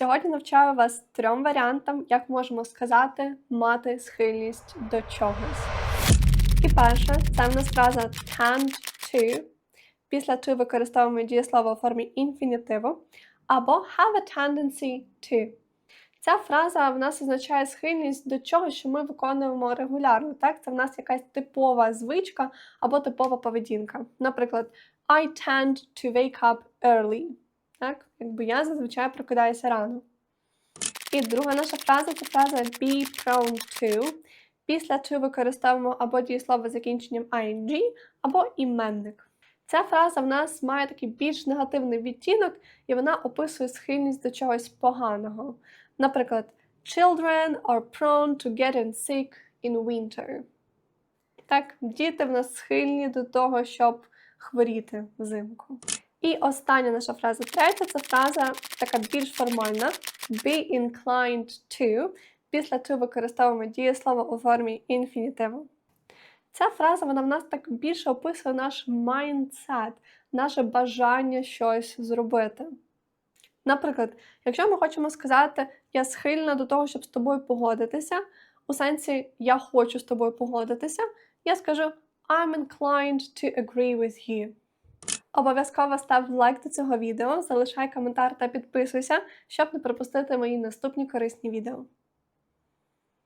Сьогодні навчаю вас трьом варіантам, як можемо сказати мати схильність до чогось. І перше, це в нас фраза tend to. Після to використовуємо дієслово у формі інфінітиву, або have a tendency to. Ця фраза в нас означає схильність до чого, що ми виконуємо регулярно. Так? Це в нас якась типова звичка або типова поведінка. Наприклад, I tend to wake up early. Так? Якби я зазвичай прокидаюся рано. І друга наша фраза це фраза be prone to. Після to використовуємо або дієслово з закінченням ing, або іменник. Ця фраза в нас має такий більш негативний відтінок, і вона описує схильність до чогось поганого. Наприклад, children are prone to getting sick in winter. Так, діти в нас схильні до того, щоб хворіти взимку. І остання наша фраза третя це фраза така більш формальна be inclined to. Після to використовуємо дієслово у формі інфінітиву. Ця фраза вона в нас так більше описує наш mindset, наше бажання щось зробити. Наприклад, якщо ми хочемо сказати я схильна до того, щоб з тобою погодитися, у сенсі я хочу з тобою погодитися, я скажу I'm inclined to agree with you. Обов'язково став лайк до цього відео, залишай коментар та підписуйся, щоб не пропустити мої наступні корисні відео.